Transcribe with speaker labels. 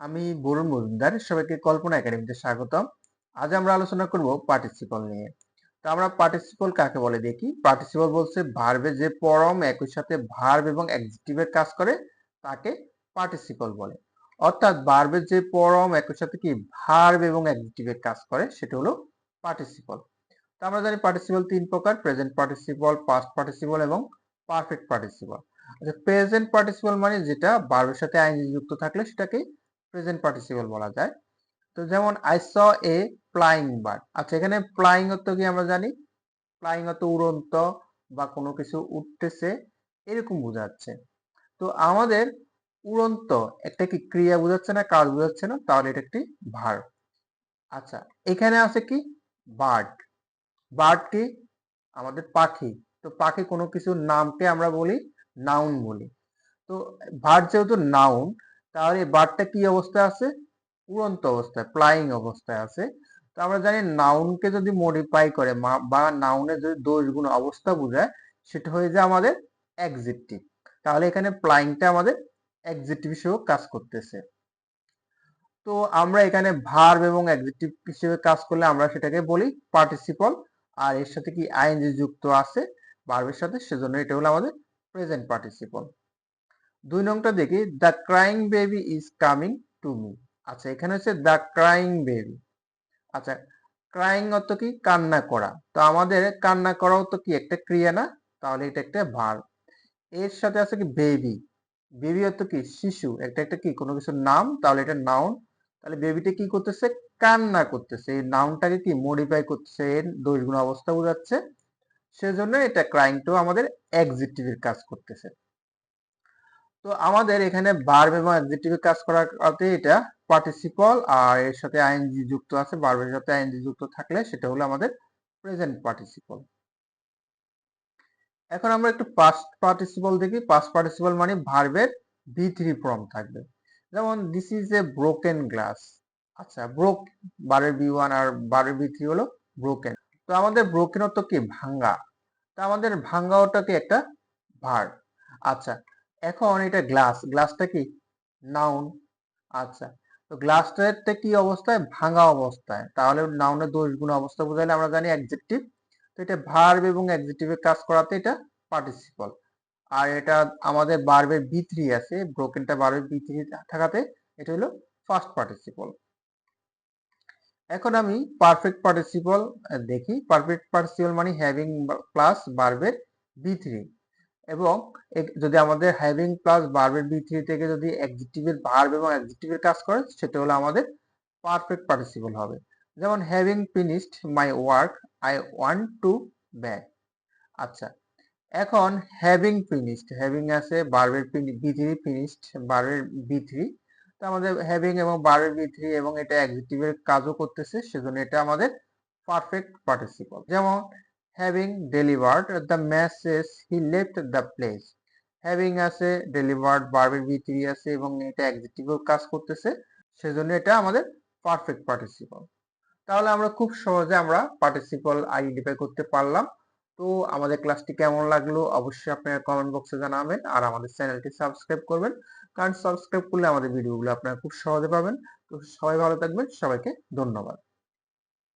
Speaker 1: আমি বরুণ মজুমদার, সবাইকে কল্পনা একাডেমিতে স্বাগতম। আজ আমরা আলোচনা করব পার্টিসিপল নিয়ে। তো আমরা পার্টিসিপল কাকে বলে দেখি? পার্টিসিপল বলছে ভার্বে যে পরম একই সাথে ভার্ব এবং অ্যাডজেক্টিভের কাজ করে, তাকে পার্টিসিপল বলে। অর্থাৎ ভার্বের যে পরম একই সাথে কি? ভার্ব এবং অ্যাডজেক্টিভের কাজ করে, সেটা হলো পার্টিসিপল তো আমরা জানি পার্টিসিপল তিন প্রকার প্রেজেন্ট পার্টিসিপল পাস্ট পার্টিসিপল এবং পারফেক্ট পার্টিসিপল আচ্ছা প্রেজেন্ট পার্টিসিপল মানে যেটা ভার্বের সাথে আইনজি যুক্ত থাকলে সেটাকে প্রেজেন্ট পার্টিসিপল বলা যায়। তো যেমন I saw a flying bird আচ্ছা এখানে ফ্লাইং অর্থ কি আমরা জানি? ফ্লাইং অর্থ উড়ন্ত বা কোনো কিছু উঠতেছে, এরকম বোঝাচ্ছে। তো আমাদের উড়ন্ত একটা কি ক্রিয়া বোঝাচ্ছে না, কাজ বোঝাচ্ছে না, তাহলে এটা একটি ভার আচ্ছা এখানে আছে কি? বার্ড বার্ড কি? আমাদের পাখি। তো পাখি কোনো কিছুর নামকে আমরা বলি নাউন বলি। তো ভার্ড যেহেতু নাউন তাহলে এই বার্ডটা কি অবস্থায় আছে উড়ন্ত অবস্থায় প্লাইং অবস্থায় আছে তো আমরা জানি নাউনকে যদি মডিফাই করে বা নাউনের যদি দোষ গুণ অবস্থা বোঝায়, সেটা হয়ে যায় আমাদের এক্সিটিভ তাহলে এখানে প্লাইংটা আমাদের এক্সিটিভ হিসেবে কাজ করতেছে। তো আমরা এখানে ভার্ব এবং এক্সিটিভ হিসেবে কাজ করলে আমরা সেটাকে বলি পার্টিসিপল আর এর সাথে কি আইএনজি যুক্ত আছে ভার্বের সাথে, সেজন্য এটা হলো আমাদের প্রেজেন্ট পার্টিসিপল দুই নংটা দেখি the crying baby is coming to me আচ্ছা এখানে হচ্ছে দ্য ক্রাইং বেবি আচ্ছা ক্রাইং অর্থ কি? কান্না করা। তো আমাদের কান্না করাও তো কি একটা ক্রিয়া না? তাহলে এটা একটা ভার। এর সাথে আছে কি? বেবি বেবি অর্থ কি? শিশু। একটা একটা কি? কোনো কিছুর নাম, তাহলে এটা নাউন তাহলে বেবিটা কি করতেছে? কান্না করতেছে। এই নাউনটাকে কি? মডিফাই করতেছে। এর দোষগুণ অবস্থা বোঝাচ্ছে। সেজন্য এটা ক্রাইংটাও আমাদের এক্সিটিভের কাজ করতেছে। তো আমাদের এখানে ভার্ব এবং অ্যাডজেক্টিভে কাজ করার করাতে এটা পার্টিসিপল আর এর সাথে আইএনজি যুক্ত আছে ভার্বের সাথে আইএনজি যুক্ত থাকলে সেটা হলো আমাদের প্রেজেন্ট পার্টিসিপল এখন আমরা একটু পাস্ট পার্টিসিপল দেখি। পাস্ট পার্টিসিপল মানে ভার্বের বি থ্রি ফর্ম থাকবে। যেমন this is a broken glass আচ্ছা ব্রোক বারের বি ওয়ান আর বারের বি থ্রি হলো ব্রোকেন তো আমাদের ব্রোকেন অর্থ কি? ভাঙ্গা। তা আমাদের ভাঙ্গা কি? একটা ভার্ব আচ্ছা এখন এটা গ্লাস গ্লাসটা কি? নাউন আচ্ছা তো গ্লাসটা কি অবস্থায়? ভাঙা অবস্থায়। তাহলে নাউনের দোষ গুণ অবস্থা বোঝাইলে আমরা জানি অ্যাডজেক্টিভ তো এটা ভার্ব এবং অ্যাডজেক্টিভের কাজ করাতে এটা পার্টিসিপল আর এটা আমাদের বার্বের বি থ্রি আছে ব্রোকেনটা বার্বের বি থ্রি থাকাতে এটা হলো ফার্স্ট পার্টিসিপল এখন আমি পারফেক্ট পার্টিসিপল দেখি। পারফেক্ট পার্টিসিপল মানে হ্যাভিং প্লাস বার্বের বি থ্রি এবং যদি আমাদের হ্যাভিং প্লাস ভার্বের বি থ্রি থেকে যদি অ্যাডজেক্টিভের ভার্ব এবং অ্যাডজেক্টিভের কাজ করে, সেটা হলো আমাদের পারফেক্ট পার্টিসিপল হবে। যেমন having finished my work I want to back আচ্ছা এখন হ্যাভিং ফিনিশড হ্যাভিং আছে ভার্বের বি থ্রি ফিনিশড ভার্বের বি থ্রি তো আমাদের হ্যাভিং এবং বার্বের বি থ্রি এবং এটা অ্যাডজেক্টিভের কাজও করতেছে, সেজন্য এটা আমাদের পারফেক্ট পার্টিসিপল যেমন having delivered the message he left the place. Having আছে delivered ভার্বের v3 আছে এবং এটা অ্যাডজেক্টিভের কাজ করতেছে, সেজন্য এটা আমাদের পারফেক্ট পার্টিসিপল তাহলে আমরা খুব সহজে আমরা পার্টিসিপল আইডেন্টিফাই করতে পারলাম। তো আমাদের ক্লাসটি কেমন লাগল অবশ্যই আপনারা কমেন্ট বক্সে জানাবেন আর আমাদের চ্যানেলটি সাবস্ক্রাইব করবেন। কারণ সাবস্ক্রাইব করলে আমাদের ভিডিওগুলো আপনারা খুব সহজে পাবেন। তো সবাই ভালো থাকবেন, সবাইকে ধন্যবাদ।